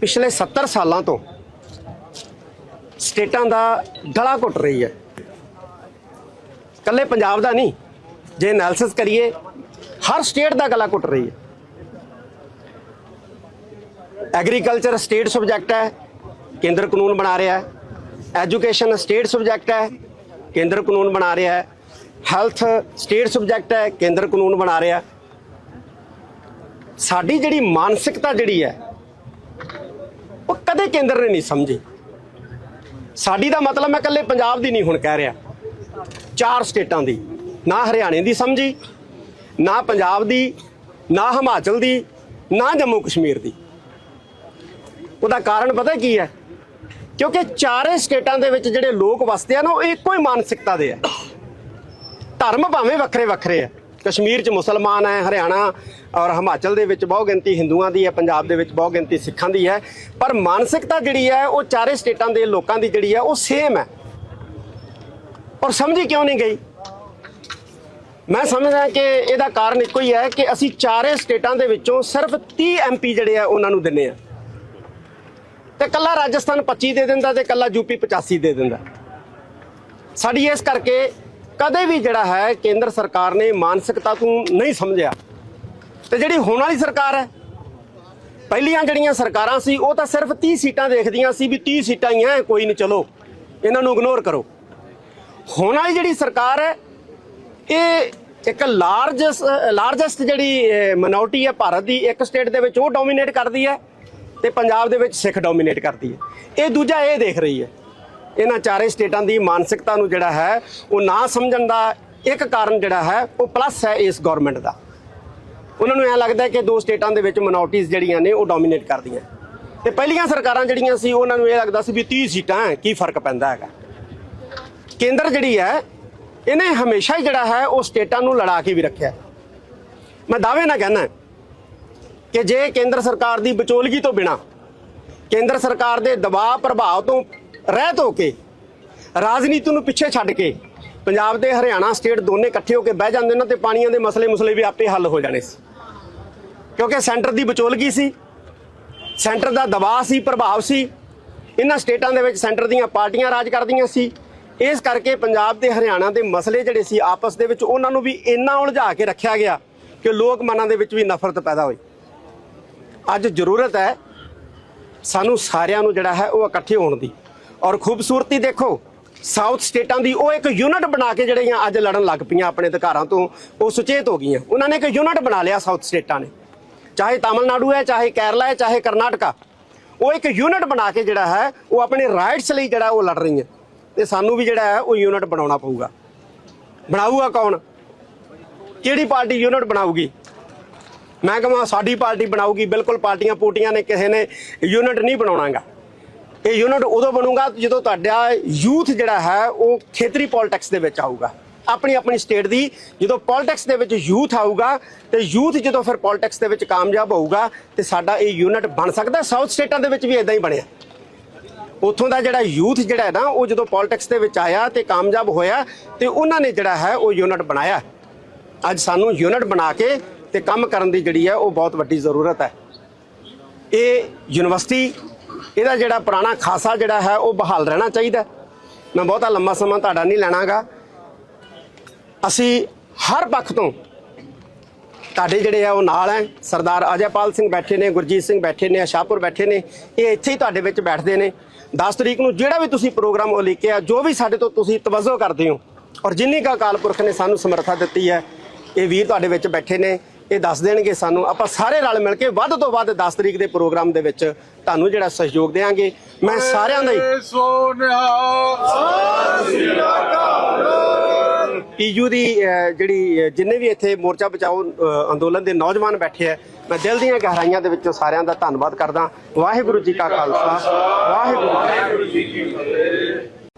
ਪਿਛਲੇ 70 ਸਾਲਾਂ ਤੋਂ ਸਟੇਟਾਂ ਦਾ ਗਲਾ ਘੁੱਟ ਰਹੀ ਹੈ। ਕੱਲੇ ਪੰਜਾਬ ਦਾ ਨਹੀਂ, ਜੇ ਐਨਾਲਿਸਿਸ ਕਰੀਏ, ਹਰ ਸਟੇਟ ਦਾ ਗਲਾ ਘੁੱਟ ਰਹੀ ਹੈ। ਐਗਰੀਕਲਚਰ ਸਟੇਟ ਸਬਜੈਕਟ ਹੈ, ਕੇਂਦਰ ਕਾਨੂੰਨ ਬਣਾ ਰਿਹਾ ਹੈ। ਐਜੂਕੇਸ਼ਨ ਸਟੇਟ ਸਬਜੈਕਟ ਹੈ, ਕੇਂਦਰ ਕਾਨੂੰਨ ਬਣਾ ਰਿਹਾ ਹੈ। ਹੈਲਥ ਸਟੇਟ ਸਬਜੈਕਟ ਹੈ, ਕੇਂਦਰ ਕਾਨੂੰਨ ਬਣਾ ਰਿਹਾ ਸਾਡੀ ਜਿਹੜੀ ਮਾਨਸਿਕਤਾ ਜਿਹੜੀ ਹੈ ਕਦੇ ਕੇਂਦਰ ਨੇ ਨਹੀਂ ਸਮਝੀ। ਸਾਡੀ ਦਾ ਮਤਲਬ ਮੈਂ ਇਕੱਲੇ ਪੰਜਾਬ ਦੀ ਨਹੀਂ ਹੁਣ ਕਹਿ ਰਿਹਾ। ਚਾਰ ਸਟੇਟਾਂ ਦੀ, ਨਾ ਹਰਿਆਣੇ ਦੀ ਸਮਝੀ, ਨਾ ਪੰਜਾਬ ਦੀ, ਨਾ ਹਿਮਾਚਲ ਦੀ, ਨਾ ਜੰਮੂ ਕਸ਼ਮੀਰ ਦੀ। ਉਹਦਾ ਕਾਰਨ ਪਤਾ ਕੀ ਹੈ? ਕਿਉਂਕਿ ਚਾਰੇ ਸਟੇਟਾਂ ਦੇ ਵਿੱਚ ਜਿਹੜੇ ਲੋਕ ਵਸਦੇ ਆ ਨਾ, ਉਹ ਇੱਕੋ ਹੀ ਮਾਨਸਿਕਤਾ ਦੇ ਆ। ਧਰਮ ਭਾਵੇਂ ਵੱਖਰੇ ਵੱਖਰੇ ਆ। ਕਸ਼ਮੀਰ 'ਚ ਮੁਸਲਮਾਨ ਹੈ, ਹਰਿਆਣਾ ਔਰ ਹਿਮਾਚਲ ਦੇ ਵਿੱਚ ਬਹੁ ਗਿਣਤੀ ਹਿੰਦੂਆਂ ਦੀ ਹੈ, ਪੰਜਾਬ ਦੇ ਵਿੱਚ ਬਹੁ ਗਿਣਤੀ ਸਿੱਖਾਂ ਦੀ ਹੈ। ਪਰ ਮਾਨਸਿਕਤਾ ਜਿਹੜੀ ਹੈ, ਉਹ ਚਾਰੇ ਸਟੇਟਾਂ ਦੇ ਲੋਕਾਂ ਦੀ ਜਿਹੜੀ ਹੈ, ਉਹ ਸੇਮ ਹੈ। ਔਰ ਸਮਝੀ ਕਿਉਂ ਨਹੀਂ ਗਈ? ਮੈਂ ਸਮਝਦਾ ਕਿ ਇਹਦਾ ਕਾਰਨ ਇੱਕੋ ਹੀ ਹੈ ਕਿ ਅਸੀਂ ਚਾਰੇ ਸਟੇਟਾਂ ਦੇ ਵਿੱਚੋਂ ਸਿਰਫ 30 ਐਮਪੀ ਜਿਹੜੇ ਆ, ਉਹਨਾਂ ਨੂੰ ਦਿੰਨੇ ਆ। ਤੇ ਕੱਲਾ ਰਾਜਸਥਾਨ 25 ਦੇ ਦਿੰਦਾ ਤੇ ਕੱਲਾ ਯੂਪੀ 85 ਦੇ ਦਿੰਦਾ। ਸਾਡੀ ਇਸ ਕਰਕੇ ਕਦੇ ਵੀ ਜਿਹੜਾ ਹੈ ਕੇਂਦਰ ਸਰਕਾਰ ਨੇ ਮਾਨਸਿਕਤਾ ਨੂੰ ਨਹੀਂ ਸਮਝਿਆ। ਤੇ ਜਿਹੜੀ ਹੁਣ ਵਾਲੀ ਸਰਕਾਰ ਹੈ, ਪਹਿਲੀਆਂ ਜਿਹੜੀਆਂ ਸਰਕਾਰਾਂ ਸੀ, ਉਹ ਤਾਂ ਸਿਰਫ 30 ਸੀਟਾਂ ਦੇਖਦੀਆਂ ਸੀ ਵੀ 30 ਸੀਟਾਂ ਹੀ ਐ, ਕੋਈ ਨਹੀਂ, ਚਲੋ, ਇਹਨਾਂ ਨੂੰ ਇਗਨੋਰ ਕਰੋ। ਹੁਣ ਵਾਲੀ ਜਿਹੜੀ ਸਰਕਾਰ ਹੈ, ਇਹ ਇੱਕ ਲਾਰਜੈਸਟ ਲਾਰਜੈਸਟ ਜਿਹੜੀ ਮਿਨੋਰਟੀ ਹੈ ਭਾਰਤ ਦੀ, ਇੱਕ ਸਟੇਟ ਦੇ ਵਿੱਚ ਉਹ ਡੋਮੀਨੇਟ ਕਰਦੀ ਹੈ ਤੇ ਪੰਜਾਬ ਦੇ ਵਿੱਚ ਸਿੱਖ ਡੋਮੀਨੇਟ ਕਰਦੀ ਹੈ। ਇਹ ਦੂਜਾ ਇਹ ਦੇਖ ਰਹੀ ਹੈ। ਇਹਨਾਂ ਚਾਰੇ ਸਟੇਟਾਂ ਦੀ ਮਾਨਸਿਕਤਾ ਨੂੰ ਜਿਹੜਾ ਹੈ, ਉਹ ਨਾ ਸਮਝਣ ਦਾ ਇੱਕ ਕਾਰਨ ਜਿਹੜਾ ਹੈ, ਉਹ ਪਲੱਸ ਹੈ ਇਸ ਗਵਰਨਮੈਂਟ ਦਾ। ਉਹਨਾਂ ਨੂੰ ਐ ਲੱਗਦਾ ਕਿ ਦੋ ਸਟੇਟਾਂ ਦੇ ਵਿੱਚ ਮਿਨੋਰਟੀਆਂ ਜਿਹੜੀਆਂ ਨੇ, ਉਹ ਡੋਮੀਨੇਟ ਕਰਦੀਆਂ। ਤੇ ਪਹਿਲੀਆਂ ਸਰਕਾਰਾਂ ਜਿਹੜੀਆਂ ਸੀ, ਉਹਨਾਂ ਨੂੰ ਇਹ ਲੱਗਦਾ ਸੀ ਵੀ 30 ਸੀਟਾਂ ਹੈ, ਕੀ ਫ਼ਰਕ ਪੈਂਦਾ ਹੈਗਾ। ਕੇਂਦਰ ਜਿਹੜੀ ਹੈ, ਇਹਨੇ ਹਮੇਸ਼ਾ ਹੀ ਜਿਹੜਾ ਹੈ, ਉਹ ਸਟੇਟਾਂ ਨੂੰ ਲੜਾ ਕੇ ਵੀ ਰੱਖਿਆ। ਮੈਂ ਦਾਅਵੇ ਨਾਲ ਕਹਿੰਦਾ ਕਿ ਜੇ ਕੇਂਦਰ ਸਰਕਾਰ ਦੀ ਵਿਚੋਲਗੀ ਤੋਂ ਬਿਨਾ, ਕੇਂਦਰ ਸਰਕਾਰ ਦੇ ਦਬਾਅ ਪ੍ਰਭਾਵ ਤੋਂ ਰਹਿਤ ਹੋ ਕੇ, ਰਾਜਨੀਤੀ ਨੂੰ ਪਿੱਛੇ ਛੱਡ ਕੇ, ਪੰਜਾਬ ਦੇ ਹਰਿਆਣਾ ਸਟੇਟ ਦੋਨੇ ਇਕੱਠੇ ਹੋ ਕੇ ਬਹਿ ਜਾਂਦੇ ਨਾ ਤੇ ਪਾਣੀਆਂ ਦੇ ਮਸਲੇ ਮੁਸਲੇ ਵੀ ਆਪੇ ਹੱਲ ਹੋ ਜਾਣੇ ਸੀ। ਕਿਉਂਕਿ ਸੈਂਟਰ ਦੀ ਵਿਚੋਲਗੀ ਸੀ? ਸੈਂਟਰ ਦਾ ਦਬਾਅ ਸੀ, ਪ੍ਰਭਾਵ ਸੀ। ਇਹਨਾਂ ਸਟੇਟਾਂ ਦੇ ਵਿੱਚ ਸੈਂਟਰ ਦੀਆਂ ਪਾਰਟੀਆਂ ਰਾਜ ਕਰਦੀਆਂ ਸੀ। ਇਸ ਕਰਕੇ ਪੰਜਾਬ ਤੇ ਹਰਿਆਣਾ ਦੇ ਮਸਲੇ ਜਿਹੜੇ ਸੀ, ਆਪਸ ਦੇ ਵਿੱਚ ਉਹਨਾਂ ਨੂੰ ਵੀ ਇੰਨਾ ਉਲਝਾ ਕੇ ਰੱਖਿਆ ਗਿਆ ਕਿ ਲੋਕ ਮਨਾਂ ਦੇ ਵਿੱਚ ਵੀ ਨਫ਼ਰਤ ਪੈਦਾ ਹੋਈ। ਅੱਜ ਜ਼ਰੂਰਤ ਹੈ ਸਾਨੂੰ ਸਾਰਿਆਂ ਨੂੰ ਜਿਹੜਾ ਹੈ ਉਹ ਇਕੱਠੇ ਹੋਣ ਦੀ। ਔਰ ਖੂਬਸੂਰਤੀ ਦੇਖੋ, ਸਾਊਥ ਸਟੇਟਾਂ ਦੀ ਉਹ ਇੱਕ ਯੂਨਿਟ ਬਣਾ ਕੇ ਜਿਹੜੀਆਂ ਅੱਜ ਲੜਨ ਲੱਗ ਪਈਆਂ ਆਪਣੇ ਅਧਿਕਾਰਾਂ ਤੋਂ, ਉਹ ਸੁਚੇਤ ਹੋ ਗਈਆਂ। ਉਹਨਾਂ ਨੇ ਇੱਕ ਯੂਨਿਟ ਬਣਾ ਲਿਆ ਸਾਊਥ ਸਟੇਟਾਂ ਨੇ। ਚਾਹੇ ਤਾਮਿਲਨਾਡੂ ਹੈ, ਚਾਹੇ ਕੇਰਲਾ ਹੈ, ਚਾਹੇ ਕਰਨਾਟਕਾ। ਉਹ ਇੱਕ ਯੂਨਿਟ ਬਣਾ ਕੇ ਜਿਹੜਾ ਹੈ, ਉਹ ਆਪਣੇ ਰਾਈਟਸ ਲਈ ਜਿਹੜਾ ਉਹ ਲੜ ਰਹੀਆਂ। ਤੇ ਸਾਨੂੰ ਵੀ ਜਿਹੜਾ ਹੈ, ਉਹ ਯੂਨਿਟ ਬਣਾਉਣਾ ਪਊਗਾ। ਬਣਾਊਗਾ ਕੌਣ? ਕਿਹੜੀ ਪਾਰਟੀ ਯੂਨਿਟ ਬਣਾਊਗੀ? ਮੈਂ ਕਹਾਂ ਸਾਡੀ ਪਾਰਟੀ ਬਣਾਊਗੀ। ਬਿਲਕੁਲ ਪਾਰਟੀਆਂ ਪੂਟੀਆਂ ਨੇ ਕਿਸੇ ਨੇ ਯੂਨਿਟ ਨਹੀਂ ਬਣਾਉਣਾਗਾ। ਇਹ ਯੂਨਿਟ ਉਦੋਂ ਬਣੂਗਾ ਜਦੋਂ ਤੁਹਾਡਾ ਯੂਥ ਜਿਹੜਾ ਹੈ ਉਹ ਖੇਤਰੀ ਪੋਲਿਟਿਕਸ ਦੇ ਵਿੱਚ ਆਊਗਾ। ਆਪਣੀ ਆਪਣੀ ਸਟੇਟ ਦੀ ਜਦੋਂ ਪੋਲਿਟਿਕਸ ਦੇ ਵਿੱਚ ਯੂਥ ਆਊਗਾ ਤੇ ਯੂਥ ਜਦੋਂ ਫਿਰ ਪੋਲਿਟਿਕਸ ਦੇ ਵਿੱਚ ਕਾਮਯਾਬ ਹੋਊਗਾ ਤੇ ਸਾਡਾ ਇਹ ਯੂਨਿਟ ਬਣ ਸਕਦਾ। ਸਾਊਥ ਸਟੇਟਾਂ ਦੇ ਵਿੱਚ ਵੀ ਇਦਾਂ ਹੀ ਬਣਿਆ। ਉੱਥੋਂ ਦਾ ਜਿਹੜਾ ਯੂਥ ਜਿਹੜਾ ਹੈ ਨਾ, ਉਹ ਜਦੋਂ ਪੋਲਿਟਿਕਸ ਦੇ ਵਿੱਚ ਆਇਆ ਤੇ ਕਾਮਯਾਬ ਹੋਇਆ ਤੇ ਉਹਨਾਂ ਨੇ ਜਿਹੜਾ ਹੈ ਉਹ ਯੂਨਿਟ ਬਣਾਇਆ। ਅੱਜ ਸਾਨੂੰ ਯੂਨਿਟ ਬਣਾ ਕੇ ਤੇ ਕੰਮ ਕਰਨ ਦੀ ਜਿਹੜੀ ਹੈ ਉਹ ਬਹੁਤ ਵੱਡੀ ਜ਼ਰੂਰਤ ਹੈ। ਇਹ ਯੂਨੀਵਰਸਿਟੀ ਇਹਦਾ ਜਿਹੜਾ ਪੁਰਾਣਾ ਖਾਸਾ ਜਿਹੜਾ ਹੈ, ਉਹ ਬਹਾਲ ਰਹਿਣਾ ਚਾਹੀਦਾ ਮੈਂ ਬਹੁਤਾ ਲੰਮਾ ਸਮਾਂ ਤੁਹਾਡਾ ਨਹੀਂ ਲੈਣਾਗਾ। ਅਸੀਂ ਹਰ ਪੱਖ ਤੋਂ ਤੁਹਾਡੇ ਜਿਹੜੇ ਆ, ਉਹ ਨਾਲ ਹੈ। ਸਰਦਾਰ ਅਜੈਪਾਲ ਸਿੰਘ ਬੈਠੇ ਨੇ, ਗੁਰਜੀਤ ਸਿੰਘ ਬੈਠੇ ਨੇ, ਸ਼ਾਹਪੁਰ ਬੈਠੇ ਨੇ। ਇਹ ਇੱਥੇ ਹੀ ਤੁਹਾਡੇ ਵਿੱਚ ਬੈਠਦੇ ਨੇ। 10 ਤਰੀਕ ਨੂੰ ਜਿਹੜਾ ਵੀ ਤੁਸੀਂ ਪ੍ਰੋਗਰਾਮ ਉਲੀਕਿਆ ਜੋ ਵੀ ਸਾਡੇ ਤੋਂ ਤੁਸੀਂ ਤਵੱਜੋ ਕਰਦੇ ਹੋ। ਔਰ ਜਿੰਨੀ ਕਾ ਅਕਾਲ ਪੁਰਖ ਨੇ ਸਾਨੂੰ ਸਮਰੱਥਾ ਦਿੱਤੀ ਹੈ, ਇਹ ਵੀਰ ਤੁਹਾਡੇ ਵਿੱਚ ਬੈਠੇ ਨੇ। ਇਹ ਦੱਸ ਦੇਣਗੇ ਸਾਨੂੰ। ਆਪਾਂ ਸਾਰੇ ਰਲ ਮਿਲ ਕੇ ਵੱਧ ਤੋਂ ਵੱਧ 10 ਤਰੀਕ ਦੇ ਪ੍ਰੋਗਰਾਮ ਦੇ ਵਿੱਚ ਤੁਹਾਨੂੰ ਜਿਹੜਾ ਸਹਿਯੋਗ ਦੇਵਾਂਗੇ। ਮੈਂ ਸਾਰਿਆਂ ਦਾ ਹੀ ਪੀਯੂ ਦੀ ਜਿਹੜੀ ਜਿੰਨੇ ਵੀ ਇੱਥੇ ਮੋਰਚਾ ਬਚਾਓ ਅੰਦੋਲਨ ਦੇ ਨੌਜਵਾਨ ਬੈਠੇ ਆ ਮੈਂ ਦਿਲ ਦੀਆਂ ਗਹਿਰਾਈਆਂ ਦੇ ਵਿੱਚੋਂ ਸਾਰਿਆਂ ਦਾ ਧੰਨਵਾਦ ਕਰਦਾ। ਵਾਹਿਗੁਰੂ ਜੀ ਕਾ ਖਾਲਸਾ। ਵਾਹਿਗੁਰੂ ਜੀ ਕੀ ਫਤਿਹ।